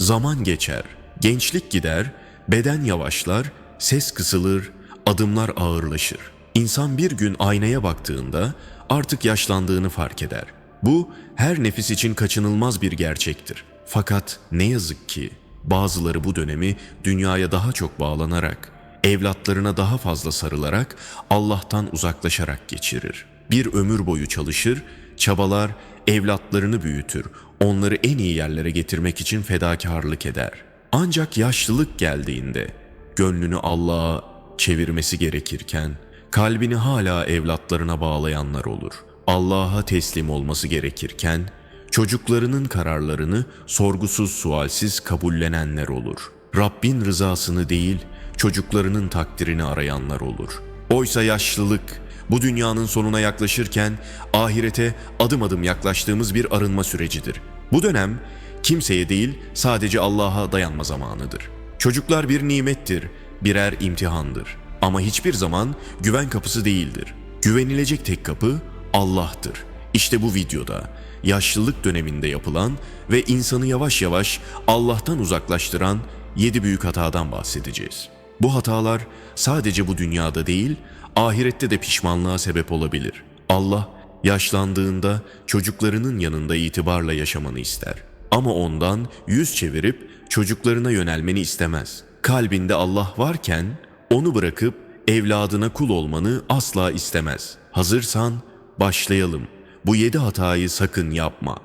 Zaman geçer, gençlik gider, beden yavaşlar, ses kısılır, adımlar ağırlaşır. İnsan bir gün aynaya baktığında artık yaşlandığını fark eder. Bu her nefis için kaçınılmaz bir gerçektir. Fakat ne yazık ki bazıları bu dönemi dünyaya daha çok bağlanarak, evlatlarına daha fazla sarılarak, Allah'tan uzaklaşarak geçirir. Bir ömür boyu çalışır, çabalar, evlatlarını büyütür, onları en iyi yerlere getirmek için fedakarlık eder. Ancak yaşlılık geldiğinde gönlünü Allah'a çevirmesi gerekirken kalbini hala evlatlarına bağlayanlar olur. Allah'a teslim olması gerekirken çocuklarının kararlarını sorgusuz sualsiz kabullenenler olur. Rabbin rızasını değil, çocuklarının takdirini arayanlar olur. Oysa yaşlılık bu dünyanın sonuna yaklaşırken ahirete adım adım yaklaştığımız bir arınma sürecidir. Bu dönem kimseye değil sadece Allah'a dayanma zamanıdır. Çocuklar bir nimettir, birer imtihandır. Ama hiçbir zaman güven kapısı değildir. Güvenilecek tek kapı Allah'tır. İşte bu videoda yaşlılık döneminde yapılan ve insanı yavaş yavaş Allah'tan uzaklaştıran yedi büyük hatadan bahsedeceğiz. Bu hatalar sadece bu dünyada değil, ahirette de pişmanlığa sebep olabilir. Allah yaşlandığında çocuklarının yanında itibarla yaşamanı ister. Ama ondan yüz çevirip çocuklarına yönelmeni istemez. Kalbinde Allah varken onu bırakıp evladına kul olmanı asla istemez. Hazırsan başlayalım. Bu yedi hatayı sakın yapma.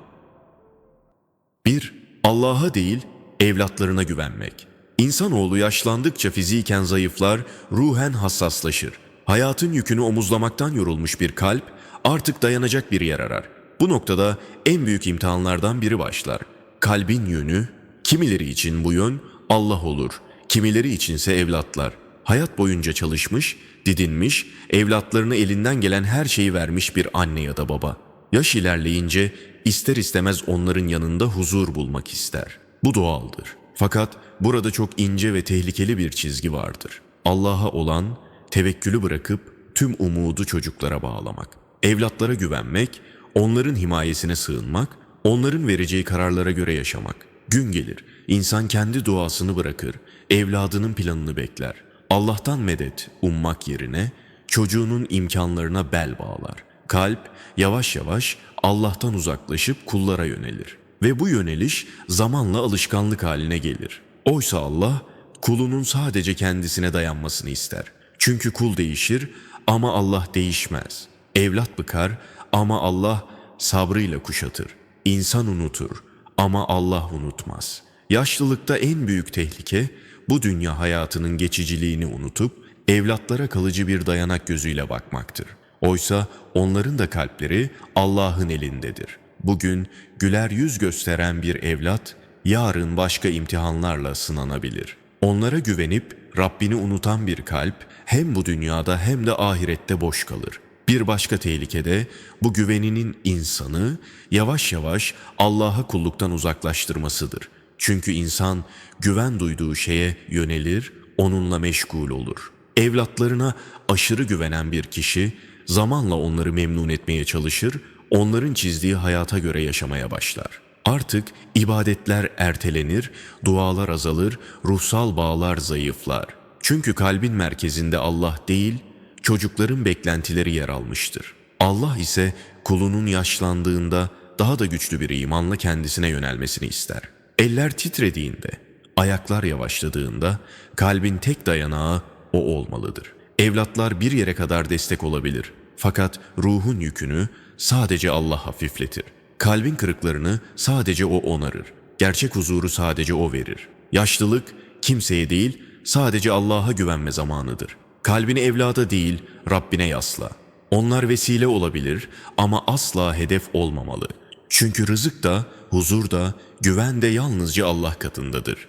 1. Allah'a değil, evlatlarına güvenmek. İnsanoğlu yaşlandıkça fiziken zayıflar, ruhen hassaslaşır. Hayatın yükünü omuzlamaktan yorulmuş bir kalp artık dayanacak bir yer arar. Bu noktada en büyük imtihanlardan biri başlar. Kalbin yönü, kimileri için bu yön Allah olur, kimileri içinse evlatlar. Hayat boyunca çalışmış, didinmiş, evlatlarına elinden gelen her şeyi vermiş bir anne ya da baba. Yaş ilerleyince ister istemez onların yanında huzur bulmak ister. Bu doğaldır. Fakat burada çok ince ve tehlikeli bir çizgi vardır. Allah'a olan tevekkülü bırakıp tüm umudu çocuklara bağlamak. Evlatlara güvenmek, onların himayesine sığınmak, onların vereceği kararlara göre yaşamak. Gün gelir, insan kendi duasını bırakır, evladının planını bekler. Allah'tan medet ummak yerine çocuğunun imkanlarına bel bağlar. Kalp yavaş yavaş Allah'tan uzaklaşıp kullara yönelir. Ve bu yöneliş zamanla alışkanlık haline gelir. Oysa Allah kulunun sadece kendisine dayanmasını ister. Çünkü kul değişir ama Allah değişmez. Evlat bıkar ama Allah sabrıyla kuşatır. İnsan unutur ama Allah unutmaz. Yaşlılıkta en büyük tehlike bu dünya hayatının geçiciliğini unutup evlatlara kalıcı bir dayanak gözüyle bakmaktır. Oysa onların da kalpleri Allah'ın elindedir. Bugün güler yüz gösteren bir evlat yarın başka imtihanlarla sınanabilir. Onlara güvenip Rabbini unutan bir kalp hem bu dünyada hem de ahirette boş kalır. Bir başka tehlikede bu güveninin insanı yavaş yavaş Allah'a kulluktan uzaklaştırmasıdır. Çünkü insan güven duyduğu şeye yönelir, onunla meşgul olur. Evlatlarına aşırı güvenen bir kişi zamanla onları memnun etmeye çalışır, onların çizdiği hayata göre yaşamaya başlar. Artık ibadetler ertelenir, dualar azalır, ruhsal bağlar zayıflar. Çünkü kalbin merkezinde Allah değil, çocukların beklentileri yer almıştır. Allah ise kulunun yaşlandığında daha da güçlü bir imanla kendisine yönelmesini ister. Eller titrediğinde, ayaklar yavaşladığında kalbin tek dayanağı o olmalıdır. Evlatlar bir yere kadar destek olabilir. Fakat ruhun yükünü sadece Allah hafifletir. Kalbin kırıklarını sadece o onarır. Gerçek huzuru sadece o verir. Yaşlılık kimseye değil sadece Allah'a güvenme zamanıdır. Kalbini evlada değil Rabbine yasla. Onlar vesile olabilir ama asla hedef olmamalı. Çünkü rızık da, huzur da, güven de yalnızca Allah katındadır.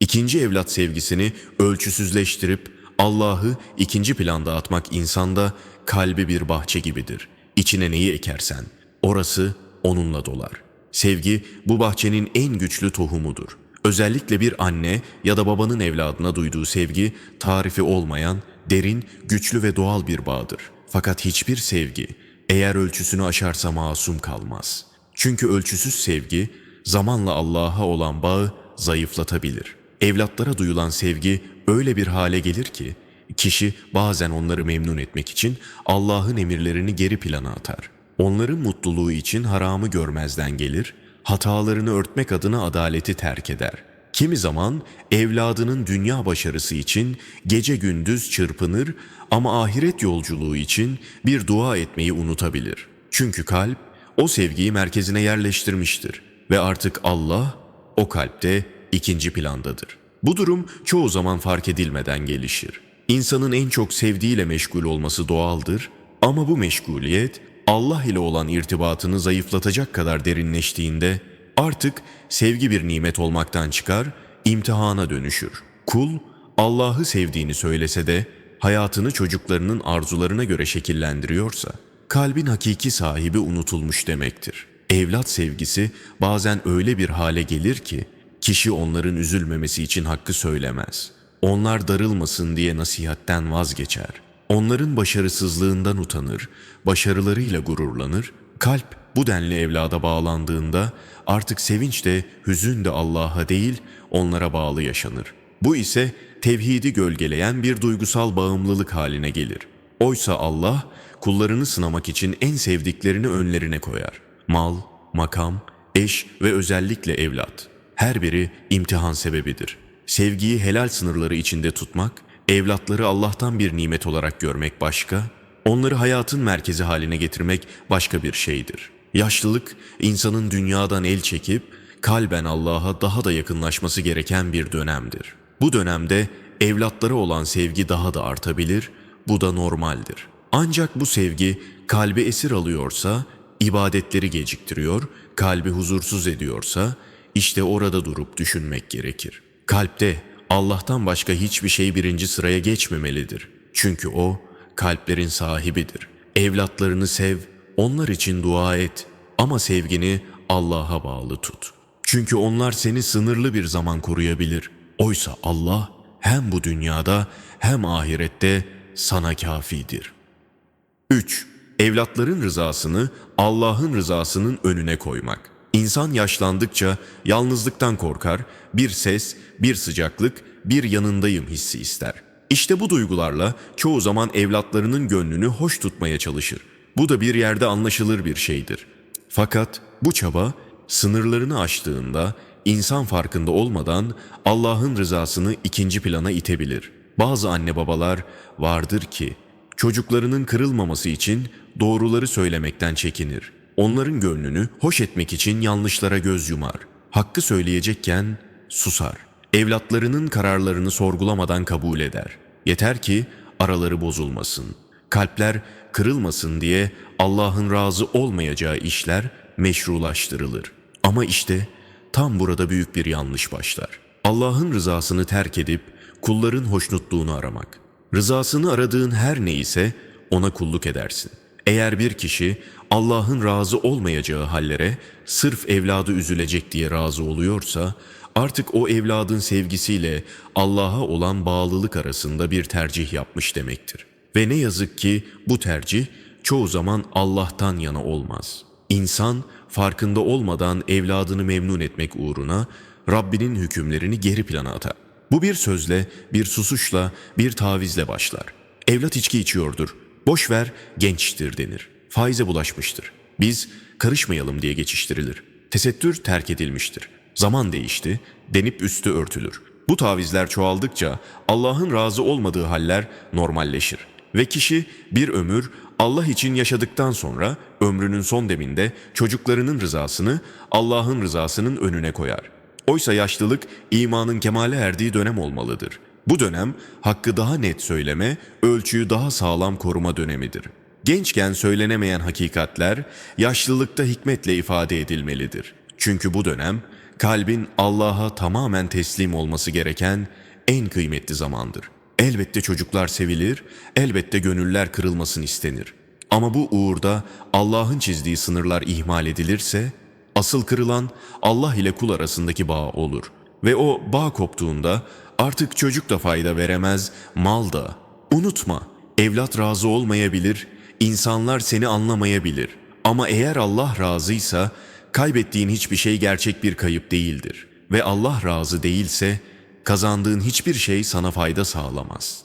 İkinci evlat sevgisini ölçüsüzleştirip Allah'ı ikinci planda atmak insanda kalbi bir bahçe gibidir. İçine neyi ekersen orası onunla dolar. Sevgi bu bahçenin en güçlü tohumudur. Özellikle bir anne ya da babanın evladına duyduğu sevgi tarifi olmayan, derin, güçlü ve doğal bir bağdır. Fakat hiçbir sevgi eğer ölçüsünü aşarsa masum kalmaz. Çünkü ölçüsüz sevgi zamanla Allah'a olan bağı zayıflatabilir. Evlatlara duyulan sevgi öyle bir hale gelir ki kişi bazen onları memnun etmek için Allah'ın emirlerini geri plana atar. Onların mutluluğu için haramı görmezden gelir, hatalarını örtmek adına adaleti terk eder. Kimi zaman evladının dünya başarısı için gece gündüz çırpınır ama ahiret yolculuğu için bir dua etmeyi unutabilir. Çünkü kalp o sevgiyi merkezine yerleştirmiştir ve artık Allah o kalpte ikinci plandadır. Bu durum çoğu zaman fark edilmeden gelişir. İnsanın en çok sevdiğiyle meşgul olması doğaldır ama bu meşguliyet Allah ile olan irtibatını zayıflatacak kadar derinleştiğinde artık sevgi bir nimet olmaktan çıkar, imtihana dönüşür. Kul Allah'ı sevdiğini söylese de hayatını çocuklarının arzularına göre şekillendiriyorsa kalbin hakiki sahibi unutulmuş demektir. Evlat sevgisi bazen öyle bir hale gelir ki kişi onların üzülmemesi için hakkı söylemez. Onlar darılmasın diye nasihatten vazgeçer. Onların başarısızlığından utanır, başarılarıyla gururlanır. Kalp bu denli evlada bağlandığında artık sevinç de hüzün de Allah'a değil onlara bağlı yaşanır. Bu ise tevhidi gölgeleyen bir duygusal bağımlılık haline gelir. Oysa Allah kullarını sınamak için en sevdiklerini önlerine koyar. Mal, makam, eş ve özellikle evlat. Her biri imtihan sebebidir. Sevgiyi helal sınırları içinde tutmak, evlatları Allah'tan bir nimet olarak görmek başka, onları hayatın merkezi haline getirmek başka bir şeydir. Yaşlılık, insanın dünyadan el çekip, kalben Allah'a daha da yakınlaşması gereken bir dönemdir. Bu dönemde evlatlara olan sevgi daha da artabilir, bu da normaldir. Ancak bu sevgi kalbi esir alıyorsa, ibadetleri geciktiriyor, kalbi huzursuz ediyorsa, işte orada durup düşünmek gerekir. Kalpte Allah'tan başka hiçbir şey birinci sıraya geçmemelidir. Çünkü O kalplerin sahibidir. Evlatlarını sev, onlar için dua et ama sevgini Allah'a bağlı tut. Çünkü onlar seni sınırlı bir zaman koruyabilir. Oysa Allah hem bu dünyada hem ahirette sana kafidir. 3. Evlatların rızasını Allah'ın rızasının önüne koymak. İnsan yaşlandıkça yalnızlıktan korkar, bir ses, bir sıcaklık, bir yanındayım hissi ister. İşte bu duygularla çoğu zaman evlatlarının gönlünü hoş tutmaya çalışır. Bu da bir yerde anlaşılır bir şeydir. Fakat bu çaba sınırlarını aştığında insan farkında olmadan Allah'ın rızasını ikinci plana itebilir. Bazı anne babalar vardır ki çocuklarının kırılmaması için doğruları söylemekten çekinir. Onların gönlünü hoş etmek için yanlışlara göz yumar. Hakkı söyleyecekken susar. Evlatlarının kararlarını sorgulamadan kabul eder. Yeter ki araları bozulmasın. Kalpler kırılmasın diye Allah'ın razı olmayacağı işler meşrulaştırılır. Ama işte tam burada büyük bir yanlış başlar. Allah'ın rızasını terk edip kulların hoşnutluğunu aramak. Rızasını aradığın her neyse ona kulluk edersin. Eğer bir kişi Allah'ın razı olmayacağı hallere sırf evladı üzülecek diye razı oluyorsa artık o evladın sevgisiyle Allah'a olan bağlılık arasında bir tercih yapmış demektir. Ve ne yazık ki bu tercih çoğu zaman Allah'tan yana olmaz. İnsan farkında olmadan evladını memnun etmek uğruna Rabbinin hükümlerini geri plana atar. Bu bir sözle, bir susuşla, bir tavizle başlar. Evlat içki içiyordur. Boş ver, gençtir denir. Faize bulaşmıştır. Biz karışmayalım diye geçiştirilir. Tesettür terk edilmiştir. Zaman değişti, denip üstü örtülür. Bu tavizler çoğaldıkça Allah'ın razı olmadığı haller normalleşir. Ve kişi bir ömür Allah için yaşadıktan sonra ömrünün son deminde çocuklarının rızasını Allah'ın rızasının önüne koyar. Oysa yaşlılık imanın kemale erdiği dönem olmalıdır. Bu dönem hakkı daha net söyleme, ölçüyü daha sağlam koruma dönemidir. Gençken söylenemeyen hakikatler yaşlılıkta hikmetle ifade edilmelidir. Çünkü bu dönem kalbin Allah'a tamamen teslim olması gereken en kıymetli zamandır. Elbette çocuklar sevilir, elbette gönüller kırılmasın istenir. Ama bu uğurda Allah'ın çizdiği sınırlar ihmal edilirse, asıl kırılan Allah ile kul arasındaki bağ olur. Ve o bağ koptuğunda artık çocuk da fayda veremez, mal da. Unutma, evlat razı olmayabilir, insanlar seni anlamayabilir. Ama eğer Allah razıysa, kaybettiğin hiçbir şey gerçek bir kayıp değildir ve Allah razı değilse kazandığın hiçbir şey sana fayda sağlamaz.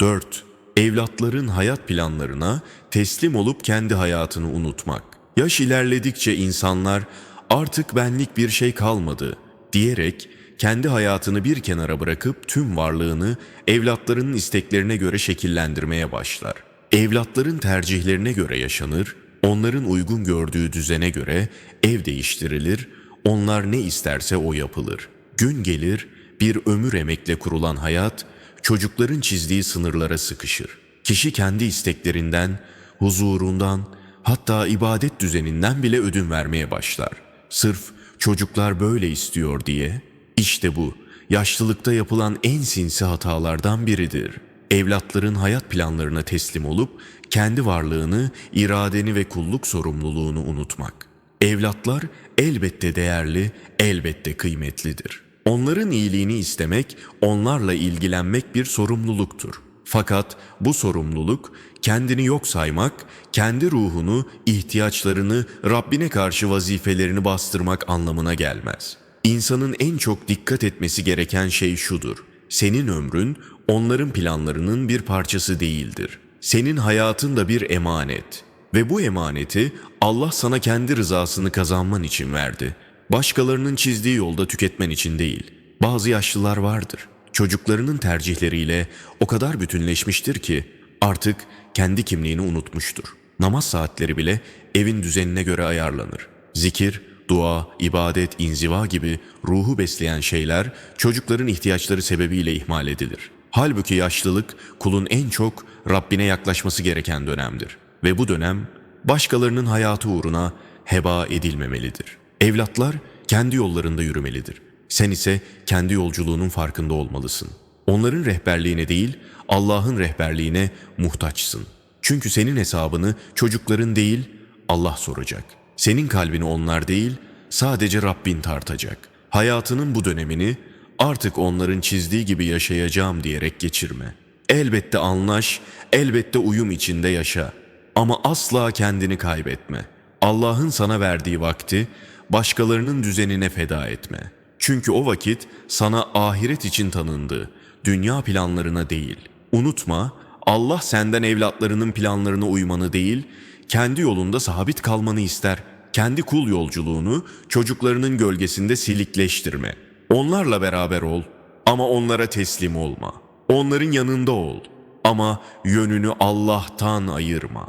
4. Evlatların hayat planlarına teslim olup kendi hayatını unutmak. Yaş ilerledikçe insanlar artık benlik bir şey kalmadı diyerek kendi hayatını bir kenara bırakıp tüm varlığını evlatlarının isteklerine göre şekillendirmeye başlar. Evlatların tercihlerine göre yaşanır, onların uygun gördüğü düzene göre ev değiştirilir, onlar ne isterse o yapılır. Gün gelir, bir ömür emekle kurulan hayat, çocukların çizdiği sınırlara sıkışır. Kişi kendi isteklerinden, huzurundan, hatta ibadet düzeninden bile ödün vermeye başlar. Sırf çocuklar böyle istiyor diye. İşte bu, yaşlılıkta yapılan en sinsi hatalardan biridir. Evlatların hayat planlarına teslim olup kendi varlığını, iradeni ve kulluk sorumluluğunu unutmak. Evlatlar elbette değerli, elbette kıymetlidir. Onların iyiliğini istemek, onlarla ilgilenmek bir sorumluluktur. Fakat bu sorumluluk kendini yok saymak, kendi ruhunu, ihtiyaçlarını, Rabbine karşı vazifelerini bastırmak anlamına gelmez. İnsanın en çok dikkat etmesi gereken şey şudur. Senin ömrün onların planlarının bir parçası değildir. Senin hayatın da bir emanet. Ve bu emaneti Allah sana kendi rızasını kazanman için verdi. Başkalarının çizdiği yolda tüketmen için değil. Bazı yaşlılar vardır. Çocuklarının tercihleriyle o kadar bütünleşmiştir ki artık kendi kimliğini unutmuştur. Namaz saatleri bile evin düzenine göre ayarlanır. Zikir, dua, ibadet, inziva gibi ruhu besleyen şeyler çocukların ihtiyaçları sebebiyle ihmal edilir. Halbuki yaşlılık kulun en çok Rabbine yaklaşması gereken dönemdir. Ve bu dönem başkalarının hayatı uğruna heba edilmemelidir. Evlatlar kendi yollarında yürümelidir. Sen ise kendi yolculuğunun farkında olmalısın. Onların rehberliğine değil, Allah'ın rehberliğine muhtaçsın. Çünkü senin hesabını çocukların değil, Allah soracak. Senin kalbini onlar değil, sadece Rabbin tartacak. Hayatının bu dönemini artık onların çizdiği gibi yaşayacağım diyerek geçirme. Elbette anlaş, elbette uyum içinde yaşa. Ama asla kendini kaybetme. Allah'ın sana verdiği vakti başkalarının düzenine feda etme. Çünkü o vakit sana ahiret için tanındı, dünya planlarına değil. Unutma, Allah senden evlatlarının planlarına uymanı değil, kendi yolunda sabit kalmanı ister. Kendi kul yolculuğunu çocuklarının gölgesinde silikleştirme. Onlarla beraber ol ama onlara teslim olma. Onların yanında ol ama yönünü Allah'tan ayırma.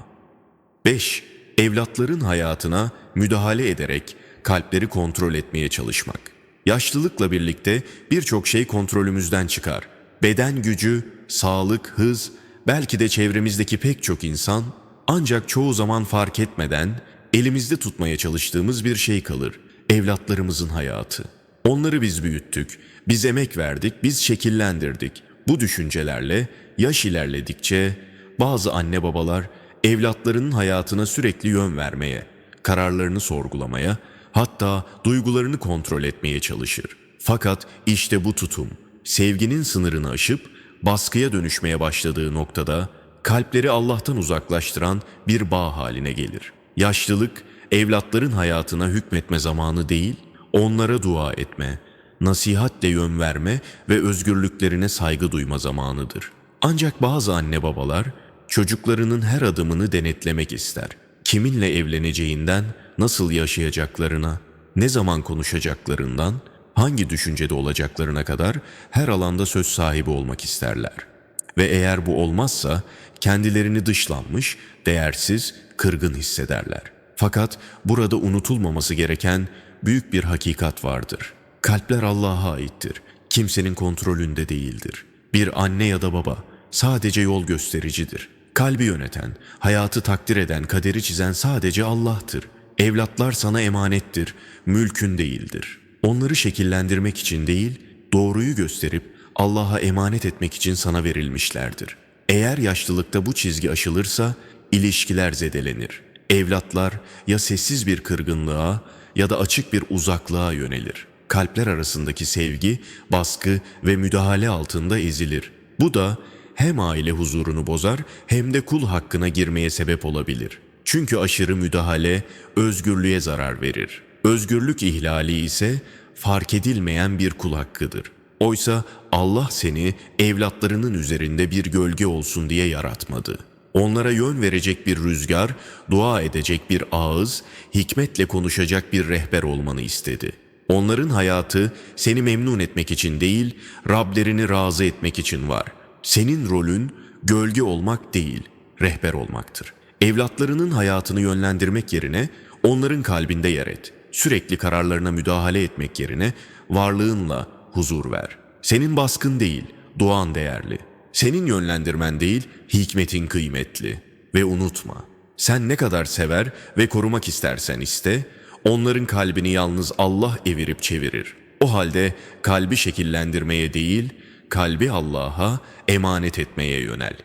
5. Evlatların hayatına müdahale ederek kalpleri kontrol etmeye çalışmak. Yaşlılıkla birlikte birçok şey kontrolümüzden çıkar. Beden gücü, sağlık, hız, belki de çevremizdeki pek çok insan ancak çoğu zaman fark etmeden elimizde tutmaya çalıştığımız bir şey kalır. Evlatlarımızın hayatı. Onları biz büyüttük, biz emek verdik, biz şekillendirdik. Bu düşüncelerle yaş ilerledikçe bazı anne babalar evlatlarının hayatına sürekli yön vermeye, kararlarını sorgulamaya, hatta duygularını kontrol etmeye çalışır. Fakat işte bu tutum, sevginin sınırını aşıp baskıya dönüşmeye başladığı noktada kalpleri Allah'tan uzaklaştıran bir bağ haline gelir. Yaşlılık, evlatların hayatına hükmetme zamanı değil, onlara dua etme, nasihatle yön verme ve özgürlüklerine saygı duyma zamanıdır. Ancak bazı anne babalar çocuklarının her adımını denetlemek ister. Kiminle evleneceğinden, nasıl yaşayacaklarına, ne zaman konuşacaklarından, hangi düşüncede olacaklarına kadar her alanda söz sahibi olmak isterler. Ve eğer bu olmazsa kendilerini dışlanmış, değersiz, kırgın hissederler. Fakat burada unutulmaması gereken büyük bir hakikat vardır. Kalpler Allah'a aittir. Kimsenin kontrolünde değildir. Bir anne ya da baba sadece yol göstericidir. Kalbi yöneten, hayatı takdir eden, kaderi çizen sadece Allah'tır. Evlatlar sana emanettir, mülkün değildir. Onları şekillendirmek için değil, doğruyu gösterip Allah'a emanet etmek için sana verilmişlerdir. Eğer yaşlılıkta bu çizgi aşılırsa ilişkiler zedelenir. Evlatlar ya sessiz bir kırgınlığa ya da açık bir uzaklığa yönelir. Kalpler arasındaki sevgi, baskı ve müdahale altında ezilir. Bu da hem aile huzurunu bozar hem de kul hakkına girmeye sebep olabilir. Çünkü aşırı müdahale özgürlüğe zarar verir. Özgürlük ihlali ise fark edilmeyen bir kul hakkıdır. Oysa Allah seni evlatlarının üzerinde bir gölge olsun diye yaratmadı. Onlara yön verecek bir rüzgar, dua edecek bir ağız, hikmetle konuşacak bir rehber olmanı istedi. Onların hayatı seni memnun etmek için değil, Rablerini razı etmek için var. Senin rolün gölge olmak değil, rehber olmaktır. Evlatlarının hayatını yönlendirmek yerine onların kalbinde yer et. Sürekli kararlarına müdahale etmek yerine varlığınla huzur ver. Senin baskın değil, duan değerli. Senin yönlendirmen değil, hikmetin kıymetli. Ve unutma, sen ne kadar sever ve korumak istersen iste, onların kalbini yalnız Allah evirip çevirir. O halde kalbi şekillendirmeye değil, kalbi Allah'a emanet etmeye yönel.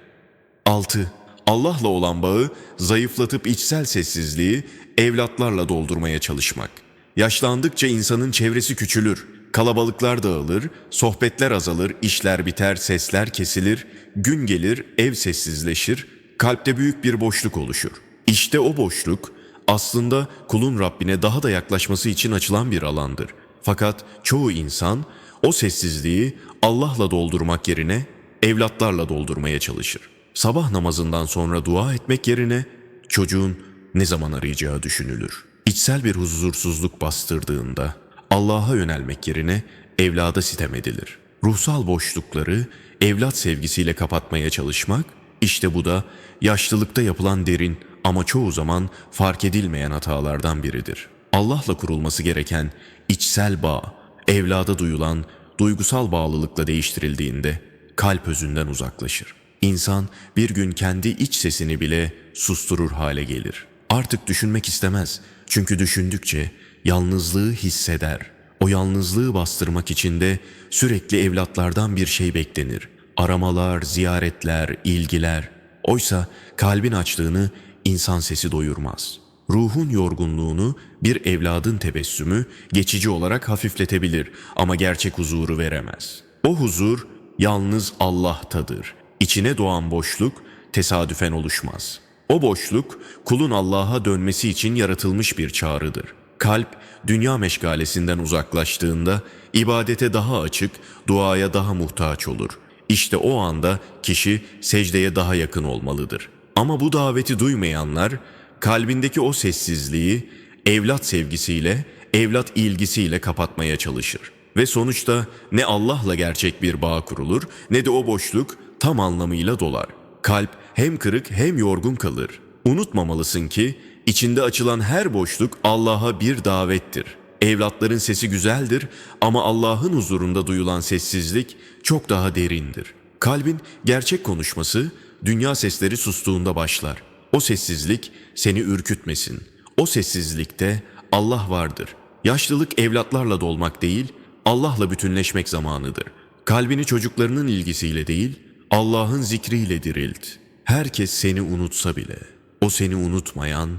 6. Allah'la olan bağı zayıflatıp içsel sessizliği evlatlarla doldurmaya çalışmak. Yaşlandıkça insanın çevresi küçülür, kalabalıklar dağılır, sohbetler azalır, işler biter, sesler kesilir, gün gelir, ev sessizleşir, kalpte büyük bir boşluk oluşur. İşte o boşluk aslında kulun Rabbine daha da yaklaşması için açılan bir alandır. Fakat çoğu insan o sessizliği Allah'la doldurmak yerine evlatlarla doldurmaya çalışır. Sabah namazından sonra dua etmek yerine çocuğun ne zaman arayacağı düşünülür. İçsel bir huzursuzluk bastırdığında Allah'a yönelmek yerine evlada sitem edilir. Ruhsal boşlukları evlat sevgisiyle kapatmaya çalışmak, işte bu da yaşlılıkta yapılan derin ama çoğu zaman fark edilmeyen hatalardan biridir. Allah'la kurulması gereken içsel bağ, evlada duyulan duygusal bağlılıkla değiştirildiğinde kalp özünden uzaklaşır. İnsan bir gün kendi iç sesini bile susturur hale gelir. Artık düşünmek istemez. Çünkü düşündükçe yalnızlığı hisseder. O yalnızlığı bastırmak için de sürekli evlatlardan bir şey beklenir. Aramalar, ziyaretler, ilgiler. Oysa kalbin açlığını insan sesi doyurmaz. Ruhun yorgunluğunu bir evladın tebessümü geçici olarak hafifletebilir ama gerçek huzuru veremez. O huzur yalnız Allah'tadır. İçine doğan boşluk tesadüfen oluşmaz. O boşluk kulun Allah'a dönmesi için yaratılmış bir çağrıdır. Kalp dünya meşgalesinden uzaklaştığında ibadete daha açık, duaya daha muhtaç olur. İşte o anda kişi secdeye daha yakın olmalıdır. Ama bu daveti duymayanlar kalbindeki o sessizliği evlat sevgisiyle, evlat ilgisiyle kapatmaya çalışır. Ve sonuçta ne Allah'la gerçek bir bağ kurulur ne de o boşluk tam anlamıyla dolar. Kalp hem kırık hem yorgun kalır. Unutmamalısın ki içinde açılan her boşluk Allah'a bir davettir. Evlatların sesi güzeldir ama Allah'ın huzurunda duyulan sessizlik çok daha derindir. Kalbin gerçek konuşması dünya sesleri sustuğunda başlar. O sessizlik seni ürkütmesin. O sessizlikte Allah vardır. Yaşlılık evlatlarla dolmak değil, Allah'la bütünleşmek zamanıdır. Kalbini çocuklarının ilgisiyle değil, Allah'ın zikriyle dirilt. Herkes seni unutsa bile, o seni unutmayan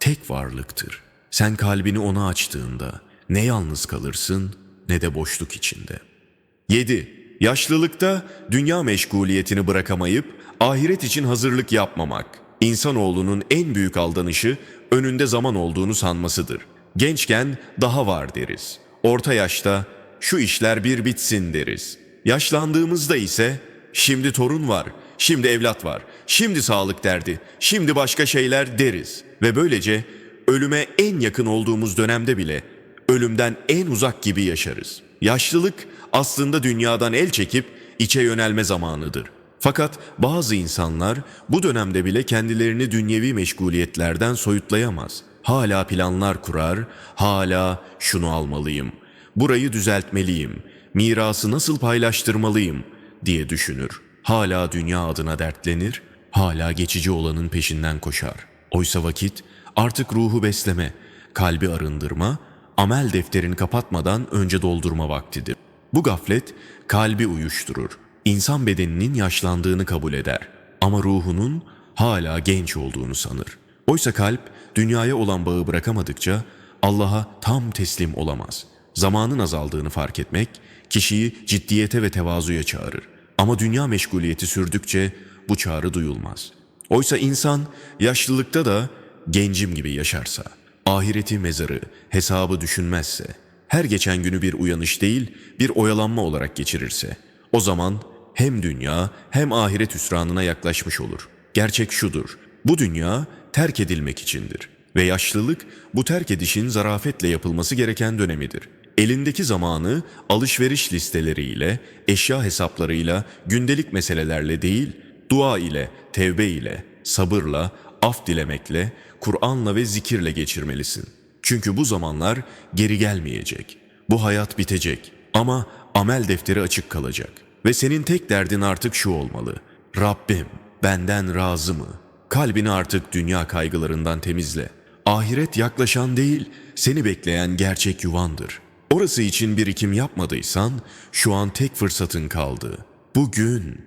tek varlıktır. Sen kalbini ona açtığında ne yalnız kalırsın ne de boşluk içinde. 7. Yaşlılıkta dünya meşguliyetini bırakamayıp ahiret için hazırlık yapmamak. İnsanoğlunun en büyük aldanışı önünde zaman olduğunu sanmasıdır. Gençken daha var deriz. Orta yaşta şu işler bir bitsin deriz. Yaşlandığımızda ise şimdi torun var, şimdi evlat var, şimdi sağlık derdi, şimdi başka şeyler deriz. Ve böylece ölüme en yakın olduğumuz dönemde bile ölümden en uzak gibi yaşarız. Yaşlılık aslında dünyadan el çekip içe yönelme zamanıdır. Fakat bazı insanlar bu dönemde bile kendilerini dünyevi meşguliyetlerden soyutlayamaz. Hala planlar kurar, hala şunu almalıyım, burayı düzeltmeliyim, mirası nasıl paylaştırmalıyım diye düşünür. Hala dünya adına dertlenir, hala geçici olanın peşinden koşar. Oysa vakit artık ruhu besleme, kalbi arındırma, amel defterini kapatmadan önce doldurma vaktidir. Bu gaflet kalbi uyuşturur. İnsan bedeninin yaşlandığını kabul eder ama ruhunun hala genç olduğunu sanır. Oysa kalp dünyaya olan bağı bırakamadıkça Allah'a tam teslim olamaz. Zamanın azaldığını fark etmek kişiyi ciddiyete ve tevazuya çağırır. Ama dünya meşguliyeti sürdükçe bu çağrı duyulmaz. Oysa insan yaşlılıkta da gencim gibi yaşarsa, ahireti mezarı, hesabı düşünmezse, her geçen günü bir uyanış değil, bir oyalanma olarak geçirirse, o zaman hem dünya hem ahiret hüsranına yaklaşmış olur. Gerçek şudur, bu dünya terk edilmek içindir ve yaşlılık bu terk edişin zarafetle yapılması gereken dönemidir. Elindeki zamanı alışveriş listeleriyle, eşya hesaplarıyla, gündelik meselelerle değil, dua ile, tevbe ile, sabırla, af dilemekle, Kur'an'la ve zikirle geçirmelisin. Çünkü bu zamanlar geri gelmeyecek. Bu hayat bitecek ama amel defteri açık kalacak. Ve senin tek derdin artık şu olmalı. Rabbim benden razı mı? Kalbini artık dünya kaygılarından temizle. Ahiret yaklaşan değil, seni bekleyen gerçek yuvandır. Orası için birikim yapmadıysan şu an tek fırsatın kaldı. Bugün.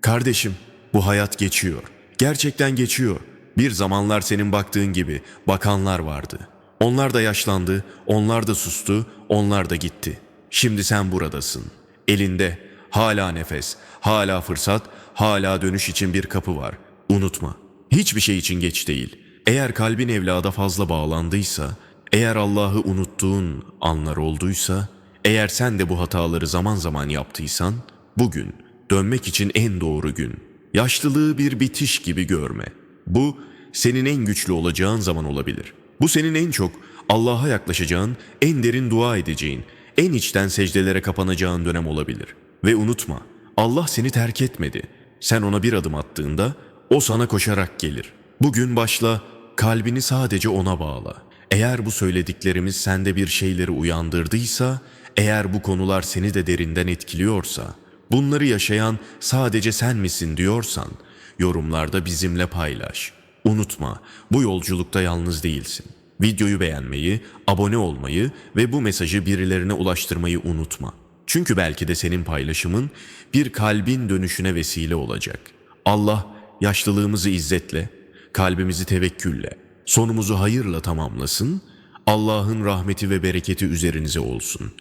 Kardeşim, bu hayat geçiyor. Gerçekten geçiyor. Bir zamanlar senin baktığın gibi bakanlar vardı. Onlar da yaşlandı, onlar da sustu, onlar da gitti. Şimdi sen buradasın. Elinde hala nefes, hala fırsat, hala dönüş için bir kapı var. Unutma. Hiçbir şey için geç değil. Eğer kalbin evlada fazla bağlandıysa, eğer Allah'ı unuttuğun anlar olduysa, eğer sen de bu hataları zaman zaman yaptıysan, bugün dönmek için en doğru gün. Yaşlılığı bir bitiş gibi görme. Bu senin en güçlü olacağın zaman olabilir. Bu senin en çok Allah'a yaklaşacağın, en derin dua edeceğin, en içten secdelere kapanacağın dönem olabilir. Ve unutma, Allah seni terk etmedi. Sen ona bir adım attığında o sana koşarak gelir. Bugün başla, kalbini sadece ona bağla. Eğer bu söylediklerimiz sende bir şeyleri uyandırdıysa, eğer bu konular seni de derinden etkiliyorsa, bunları yaşayan sadece sen misin diyorsan, yorumlarda bizimle paylaş. Unutma, bu yolculukta yalnız değilsin. Videoyu beğenmeyi, abone olmayı ve bu mesajı birilerine ulaştırmayı unutma. Çünkü belki de senin paylaşımın bir kalbin dönüşüne vesile olacak. Allah yaşlılığımızı izzetle, kalbimizi tevekkülle, sonumuzu hayırla tamamlasın. Allah'ın rahmeti ve bereketi üzerinize olsun.